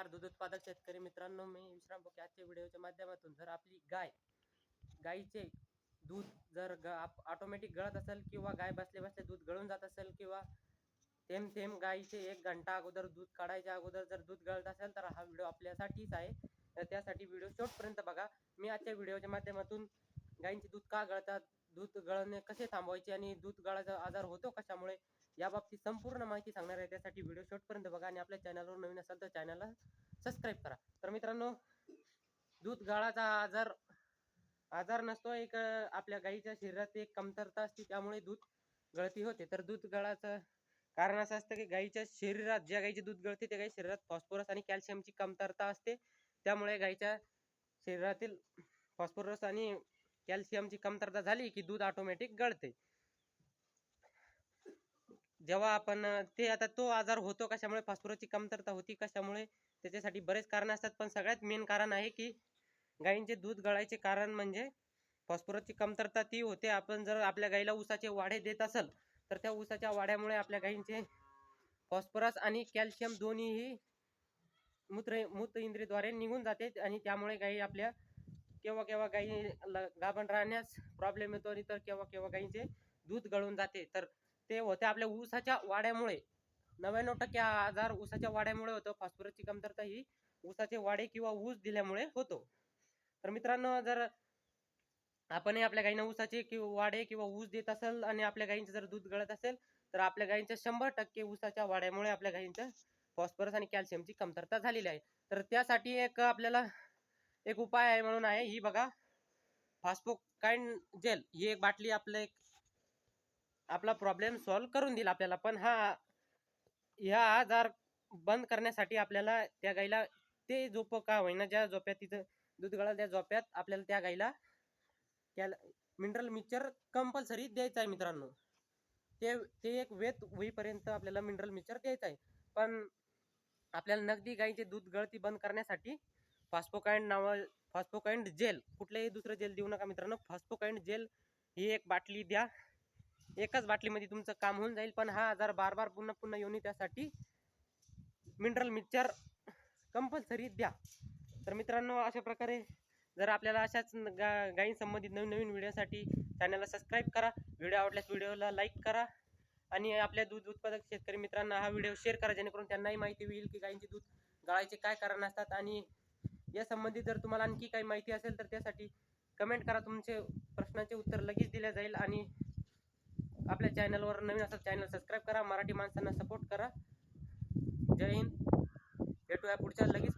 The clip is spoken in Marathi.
नमस्कार दूध उत्पादक शेतकरी मित्रांनो मी विश्राम बोके आजच्या व्हिडिओच्या माध्यमातून जर आपली गाय गायीचे दूध जर ग ऑटोमॅटिक गळत असेल किंवा गाय बसल्या बसल्या दूध गळून जात असेल किंवा थेंब थेंब गायीचे एक घंटा अगोदर दूध काढायच्या अगोदर जर दूध गळत असेल तर हा व्हिडिओ आपल्यासाठीच आहे. तर त्यासाठी व्हिडिओ शेवटपर्यंत बघा. मी आजच्या व्हिडिओच्या माध्यमातून गायींचे दूध का गळतात दूध गळणे कसे थांबवायचे आणि दूध गळाचा आजार होतो कशामुळे या बाबतीत संपूर्ण माहिती सांगणार आहे. त्यासाठी व्हिडिओ शेवटपर्यंत बघा आणि आपल्या चॅनलवर नवीन असाल तर चॅनलला सबस्क्राईब करा. तर मित्रांनो दूध गाळाचा आजार आजार नसतो एक आपल्या गाईच्या शरीरात एक कमतरता असते त्यामुळे दूध गळती होते. तर दूध गळाचं कारण असं असतं की गाईच्या शरीरात ज्या गाईचे दूध गळते त्या गाई शरीरात फॉस्फरस आणि कॅल्शियमची कमतरता असते. त्यामुळे गाईच्या शरीरातील फॉस्फरस आणि कॅल्शियमची कमतरता झाली की दूध ऑटोमॅटिक गळते. जेव्हा आपण ते आता तो आजार होतो कशामुळे फॉस्फरसची कमतरता होती कशामुळे त्याच्यासाठी बरेच कारण असतात. पण सगळ्यात मेन कारण आहे की गायींचे दूध गळायचे कारण म्हणजे फॉस्फरसची कमतरता ती होते. आपण जर आपल्या गाईला उसाचे वाढे देत असेल तर त्या उसाच्या वाढ्यामुळे आपल्या गायींचे फॉस्फरस आणि कॅल्शियम दोन्हीही मूत्र मूत्र इंद्रियद्वारे निघून जाते आणि त्यामुळे गायी आपल्या केव्हा केव्हा गाई गाभण राहण्यास प्रॉब्लेम येतो आणि तर केव्हा केव्हा गायींचे दूध गळून जाते. तर ते होते आपल्या ऊसाच्या वाड्यामुळे नव्याण्णव टक्के हा आजार ऊसाच्या वाड्यामुळे होतो. फॉस्फरसची कमतरता ही ऊसाचे वाडे किंवा ऊस दिल्यामुळे होतो. तर मित्रांनो जर आपणही आपल्या गाईंना ऊसाचे किंवा वाडे किंवा ऊस देत असेल आणि आपल्या गाईंचं जर दूध गळत असेल तर आपल्या गाईंच्या शंभर टक्के ऊसाच्या वाड्यामुळे आपल्या गाईंच्या फॉस्फरस आणि कॅल्शियमची कमतरता झालेली आहे. तर त्यासाठी एक आपल्याला एक उपाय आहे म्हणून आहे. ही बघा. फास्फोकाइन जेल ही एक बाटली आपलं एक आपला प्रॉब्लेम सॉल्व करून देईल आपल्याला. पण हा ह्या आजार बंद करण्यासाठी आपल्याला त्या गाईला ते झोप का होईना ज्या झोप्यात तिथं दूध गळा त्या झोप्यात आपल्याला त्या गाईला मिनरल मिक्सचर कंपल्सरी द्यायचं आहे मित्रांनो. ते ते एक वेत होईपर्यंत आपल्याला मिनरल मिक्सचर द्यायचं आहे. पण आपल्याला नगदी गाईचे दूध गळती बंद करण्यासाठी फॉस्पोकाइंड नावा फॉस्पोकाइंड जेल. कुठलंही दुसरं जेल देऊ नका मित्रांनो. फॉस्पोकाइंड जेल ही एक बाटली द्या. एकाच बाटलीमध्ये तुमचं काम होऊन जाईल. पण हा आजार बार बार पुन्हा पुन्हा येऊन त्यासाठी मिनरल मिक्सचर कंपल्सरी द्या. तर मित्रांनो अशा प्रकारे जर आपल्याला अशाच गा गायींसंबंधित नवीन नवीन व्हिडिओसाठी चॅनलला सबस्क्राईब करा. व्हिडिओ आवडल्यास व्हिडिओला लाईक करा. आणि आपल्या दूध उत्पादक शेतकरी मित्रांना हा व्हिडिओ शेअर करा. जेणेकरून त्यांनाही माहिती होईल की गायींचे दूध गाळायचे काय कारण असतात. आणि या संबंधित जर तुम्हाला आणखी काही माहिती असेल तर त्यासाठी कमेंट करा. तुमचे प्रश्नाचे उत्तर लगेच दिले जाईल आणि आपल्या चॅनलवर नवीन असं चॅनल सबस्क्राईब करा. मराठी माणसांना सपोर्ट करा. जय हिंद. भेटूया पुढच्या लगेच